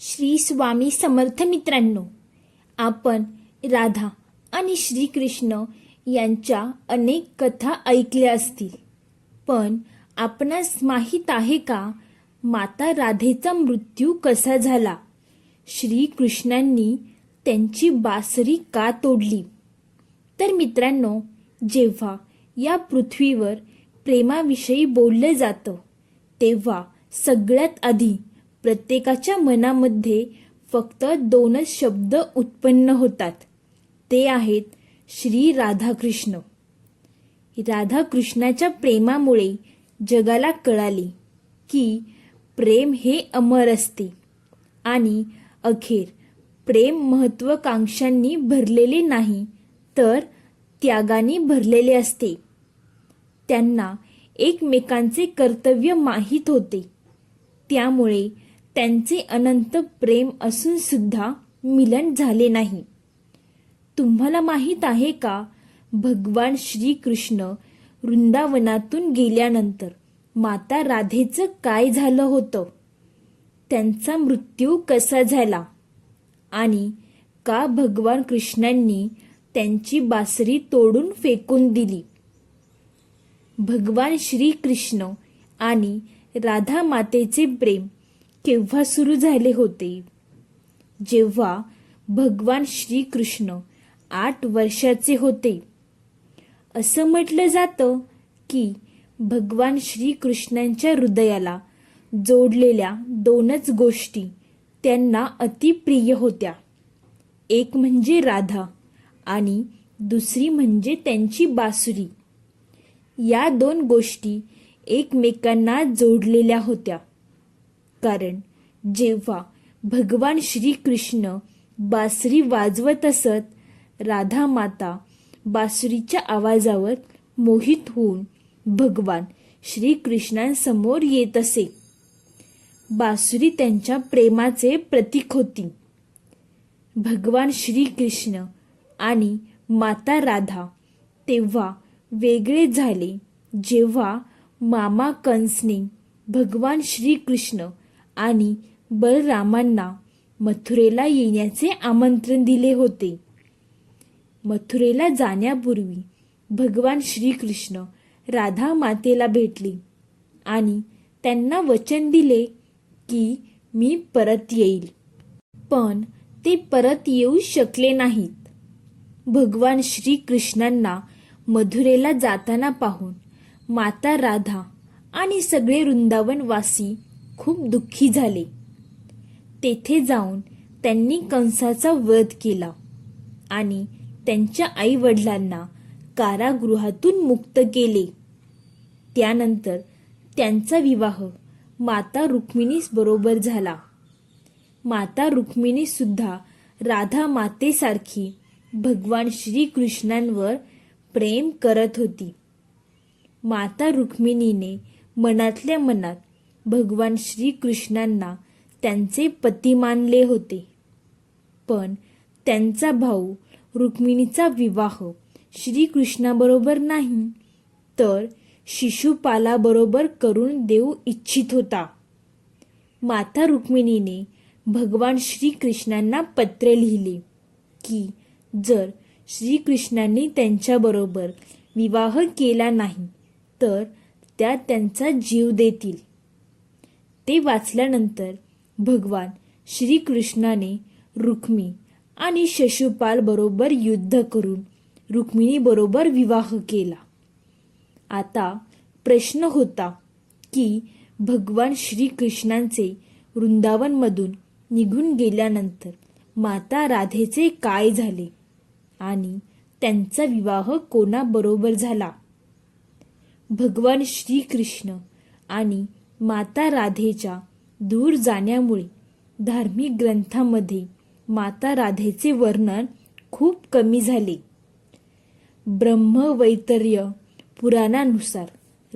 श्री स्वामी समर्थ मित्रांनो आपण राधा आणि श्रीकृष्ण यांच्या अनेक कथा ऐकल्या असतील. पण आपणास माहीत आहे का माता राधेचा मृत्यू कसा झाला? श्रीकृष्णांनी त्यांची बासरी का तोडली? तर मित्रांनो जेव्हा या पृथ्वीवर प्रेमाविषयी बोललं जातं तेव्हा सगळ्यात आधी प्रत्येकाच्या मनामध्ये फक्त दोनच शब्द उत्पन्न होतात. ते आहेत श्री राधाकृष्ण. राधाकृष्णाच्या प्रेमामुळे जगाला कळाले की प्रेम हे अमर असते आणि अखेर प्रेम महत्वाकांक्षांनी भरलेले नाही तर त्यागाने भरलेले असते. त्यांना एकमेकांचे कर्तव्य माहीत होते. त्यामुळे त्यांचे अनंत प्रेम असून सुद्धा मिलन झाले नाही. तुम्हाला माहीत आहे का? भगवान श्रीकृष्ण वृंदावनातून गेल्यानंतर माता राधेचं काय झालं होतं? त्यांचा मृत्यू कसा झाला? आणि का भगवान कृष्णांनी त्यांची बासरी तोडून फेकून दिली? भगवान श्रीकृष्ण आणि राधा मातेचे प्रेम केव्हा सुरू झाले होते. जेव्हा भगवान श्रीकृष्ण आठ वर्षाचे होते. असं म्हटलं जातं की भगवान श्रीकृष्णांच्या हृदयाला जोडलेल्या दोनच गोष्टी त्यांना अतिप्रिय होत्या. एक म्हणजे राधा आणि दुसरी म्हणजे त्यांची बासुरी. या दोन गोष्टी एकमेकांना जोडलेल्या होत्या. कारण जेव्हा भगवान श्रीकृष्ण बासरी वाजवत असत राधा माता बासुरीच्या आवाजावर मोहित होऊन भगवान श्रीकृष्णांसमोर येत असे. बासुरी त्यांच्या प्रेमाचे प्रतीक होती. भगवान श्रीकृष्ण आणि माता राधा तेव्हा वेगळे झाले जेव्हा मामा कंसने भगवान श्रीकृष्ण आणि बलरामांना मथुरेला येण्याचे आमंत्रण दिले होते. मथुरेला जाण्यापूर्वी भगवान श्रीकृष्ण राधा मातेला भेटले आणि त्यांना वचन दिले की मी परत येईल. पण ते परत येऊ शकले नाहीत. भगवान श्रीकृष्णांना मधुरेला जाताना पाहून माता राधा आणि सगळे वृंदावनवासी खूप दुःखी झाले. तेथे जाऊन त्यांनी कंसाचा वध केला आणि त्यांच्या आई वडिलांना कारागृहातून मुक्त केले. त्यानंतर त्यांचा विवाह माता रुक्मिणीस बरोबर झाला. माता रुक्मिणी सुद्धा राधा मातेसारखी भगवान श्रीकृष्णांवर प्रेम करत होती. माता रुक्मिणीने मनातल्या मनात भगवान श्रीकृष्णांना त्यांचे पती मानले होते. पण त्यांचा भाऊ रुक्मिणीचा विवाह श्रीकृष्णाबरोबर नाही तर शिशुपालाबरोबर करून देऊ इच्छित होता. माता रुक्मिणीने भगवान श्रीकृष्णांना पत्रे लिहिले की जर श्रीकृष्णांनी त्यांच्याबरोबर विवाह केला नाही तर त्या त्यांचा जीव देतील. ते वाचल्यानंतर भगवान श्रीकृष्णाने रुक्मी आणि शशुपाल बरोबर युद्ध करून रुक्मिणीबरोबर विवाह केला. आता प्रश्न होता की भगवान श्रीकृष्णांचे वृंदावनमधून निघून गेल्यानंतर माता राधेचे काय झाले आणि त्यांचा विवाह कोणाबरोबर झाला? भगवान श्रीकृष्ण आणि माता राधेच्या दूर जाण्यामुळे धार्मिक ग्रंथामध्ये माता राधेचे वर्णन खूप कमी झाले. ब्रह्मवैतर्य पुराणानुसार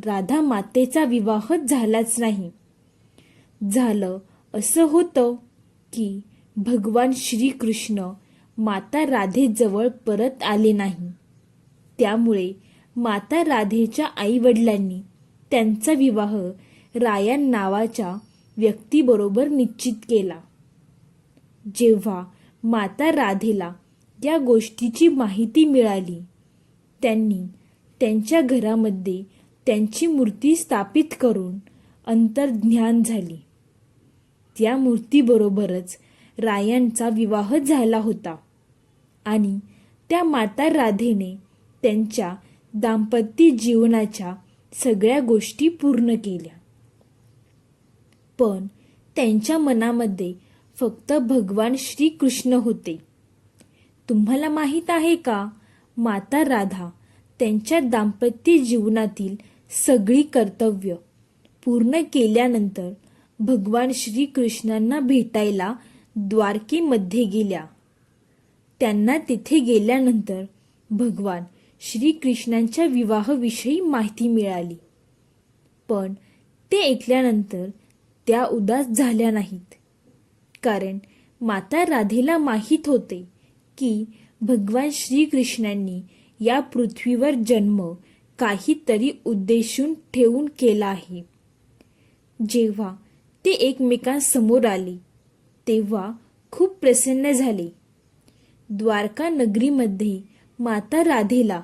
राधा मातेचा विवाह झालाच नाही. झालं असं होतं की भगवान श्रीकृष्ण माता राधेजवळ परत आले नाही. त्यामुळे माता राधेच्या आईवडिलांनी त्यांचा विवाह रायन नावाच्या व्यक्तीबरोबर निश्चित केला. जेव्हा माता राधेला या गोष्टीची माहिती मिळाली त्यांनी त्यांच्या घरामध्ये त्यांची मूर्ती स्थापित करून अंतर्ज्ञान झाली. त्या मूर्तीबरोबरच रायांचा विवाह झाला होता आणि त्या माता राधेने त्यांच्या दाम्पत्य जीवनाच्या सगळ्या गोष्टी पूर्ण केल्या. पण त्यांच्या मनामध्ये फक्त भगवान श्रीकृष्ण होते. तुम्हाला माहीत आहे का? माता राधा त्यांच्या दाम्पत्य जीवनातील सगळी कर्तव्य पूर्ण केल्यानंतर भगवान श्रीकृष्णांना भेटायला द्वारकेमध्ये गेल्या. त्यांना तिथे गेल्यानंतर भगवान श्रीकृष्णांच्या विवाहाविषयी माहिती मिळाली. पण ते ऐकल्यानंतर त्या उदास झाल्या नाहीत. कारण माता राधेला माहीत होते की भगवान श्रीकृष्णांनी या पृथ्वीवर जन्म काहीतरी उद्देशून ठेवून केला आहे. जेव्हा ते एकमेकांसमोर आले तेव्हा खूप प्रसन्न झाले. द्वारका नगरीमध्ये माता राधेला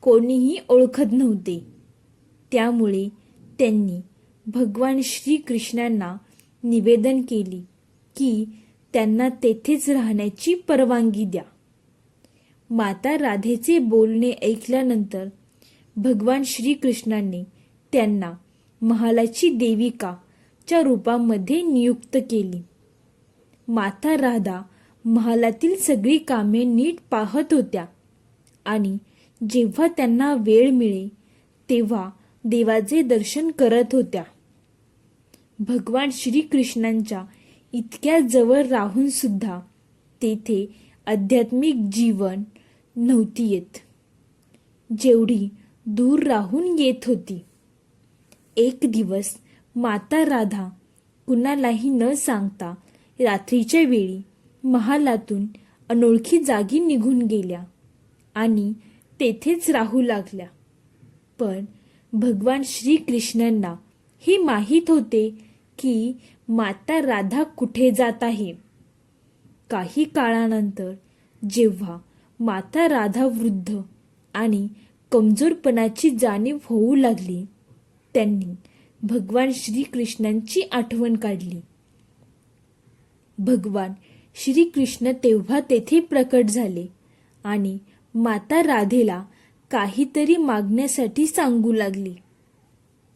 कोणीही ओळखत नव्हते. त्यामुळे त्यांनी भगवान श्रीकृष्णांना निवेदन केली की त्यांना तेथेच राहण्याची परवानगी द्या. माता राधेचे बोलणे ऐकल्यानंतर भगवान श्रीकृष्णांनी त्यांना महालाची देविका च्या रूपामध्ये नियुक्त केली. माता राधा महालातील सगळी कामे नीट पाहत होत्या आणि जेव्हा त्यांना वेळ मिळे तेव्हा देवाचे दर्शन करत होत्या. भगवान श्रीकृष्णांच्या इतक्या जवळ राहून सुद्धा तेथे आध्यात्मिक जीवन नव्हती येत. जेवढी दूर राहून येत होती. एक दिवस माता राधा कुणालाही न सांगता रात्रीच्या वेळी महालातून अनोळखी जागी निघून गेल्या आणि तेथेच राहू लागल्या. पण भगवान श्रीकृष्णांना हे माहीत होते की माता राधा कुठे जात आहे? काही काळानंतर जेव्हा माता राधा वृद्ध आणि कमजोरपणाची जाणीव होऊ लागली त्यांनी भगवान श्रीकृष्णांची आठवण काढली. भगवान श्रीकृष्ण तेव्हा तेथे प्रकट झाले आणि माता राधेला काहीतरी मागण्यासाठी सांगू लागली.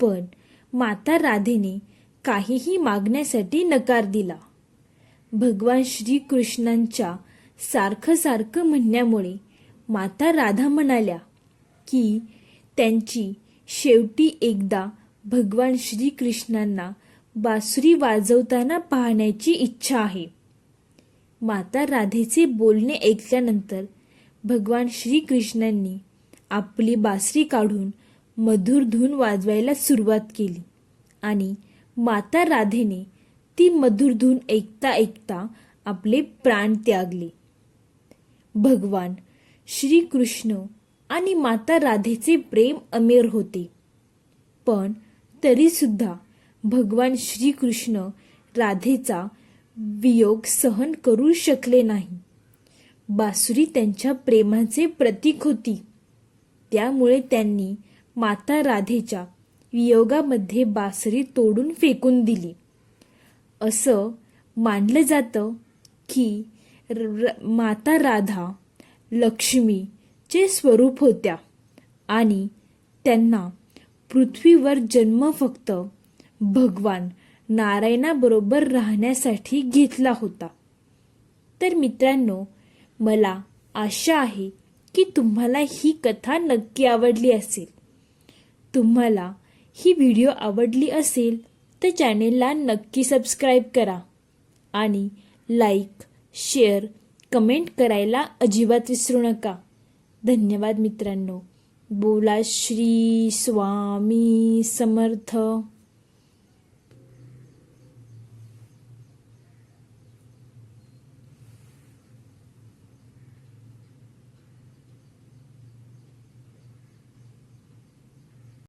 पण माता राधेने काहीही मागण्यासाठी नकार दिला. भगवान श्रीकृष्णांच्या सारखं सारखं म्हणण्यामुळे माता राधा म्हणाल्या की त्यांची शेवटी एकदा भगवान श्रीकृष्णांना बासुरी वाजवताना पाहण्याची इच्छा आहे. माता राधेचे बोलणे ऐकल्यानंतर भगवान श्रीकृष्णांनी आपली बासरी काढून मधुर धून वाजवायला सुरुवात केली आणि माता राधेने ती मधुर धून ऐकता ऐकता आपले प्राण त्यागले. भगवान श्रीकृष्ण आणि माता राधेचे प्रेम अमेर होते. पण तरीसुद्धा भगवान श्रीकृष्ण राधेचा वियोग सहन करू शकले नाही. बासुरी त्यांच्या प्रेमाचे प्रतीक होती. त्यामुळे त्यांनी माता राधेच्या वियोगामध्ये बासरी तोडून फेकून दिली. असं मानलं जातं की र- माता राधा लक्ष्मीचे स्वरूप होत्या आणि त्यांना पृथ्वीवर जन्म फक्त भगवान नारायणाबरोबर राहण्यासाठी घेतला होता. तर मित्रांनो मला आशा आहे की तुम्हाला ही कथा नक्की आवडली असेल. तुम्हाला ही व्हिडिओ आवडली असेल तर चॅनेलला नक्की सबस्क्राईब करा. आणि लाईक शेअर कमेंट करायला अजिबात विसरू नका. धन्यवाद मित्रांनो. बोला श्री स्वामी समर्थ.